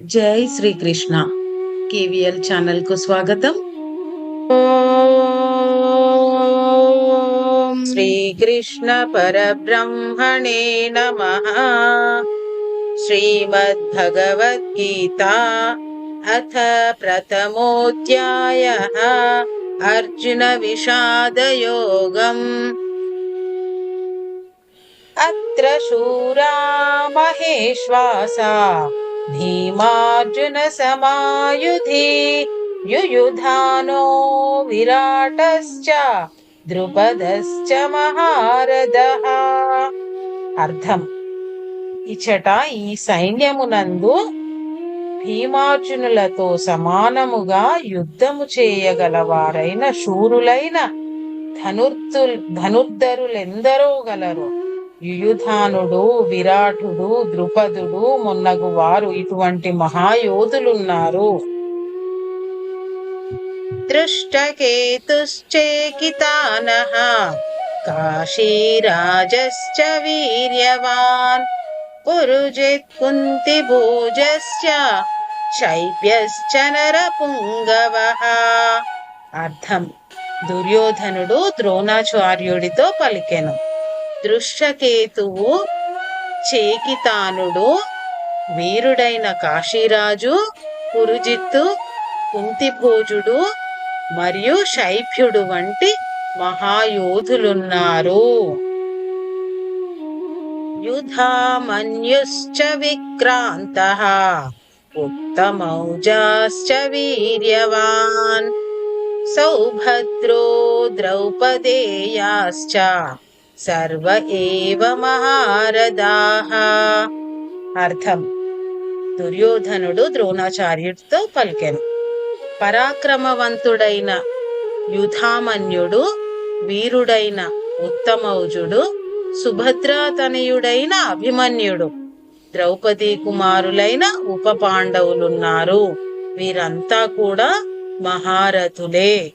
జై శ్రీకృష్ణ. కేవీఎల్ ఛానల్కు స్వాగతం. శ్రీకృష్ణ పరబ్రహ్మణే నమ. శ్రీమద్భగవద్గీత అథ ప్రథమోధ్యాయ అర్జున విషాదయోగం. అత్ర శూరా మహేశ్వాసా భీమార్జున సమాయుధి యుయుధానో విరాటశ్చ ద్రుపదశ్చ మహారథః. అర్థం. ఇచట ఈ సైన్యమునందు భీమార్జునులతో సమానముగా యుద్ధము చేయగలవారైన శూరులైన ధనుర్ధు ధనుర్ధరులెందరో గలరు. యుయుధానుడు విరాటుడు ద్రుపదుడు మొన్నగు వారు ఇటువంటి మహాయోధులున్నారు. దృష్టకేతుశ్చేకితానః కాశీరాజశ్చ వీర్యవాన్ పురుజిత్ కుంతిభోజశ్చ శైబ్యశ్చ నరపుంగవః అర్థం. దుర్యోధనుడు ద్రోణాచార్యుడితో పలికెను. దృశ్యకేతువు చేకితానుడు వీరుడైన కాశీరాజు పురుజిత్తు కుంతిభోజుడు మరియు శైభ్యుడు వంటి మహాయోధులున్నారు. యుధామన్యుశ్చ విక్రాంత ఉత్తమౌజాశ్చ వీర్యవాన్ సౌభద్రో ద్రౌపదేయాశ్చ సర్వ ఏవ మహారథాః. అర్థం. దుర్యోధనుడు ద్రోణాచార్యుడితో పలికెను. పరాక్రమవంతుడైన యుధామన్యుడు వీరుడైన ఉత్తమౌజుడు సుభద్రాతనయుడైన అభిమన్యుడు ద్రౌపది కుమారులైన ఉప పాండవులున్నారు వీరంతా కూడా మహారథులే.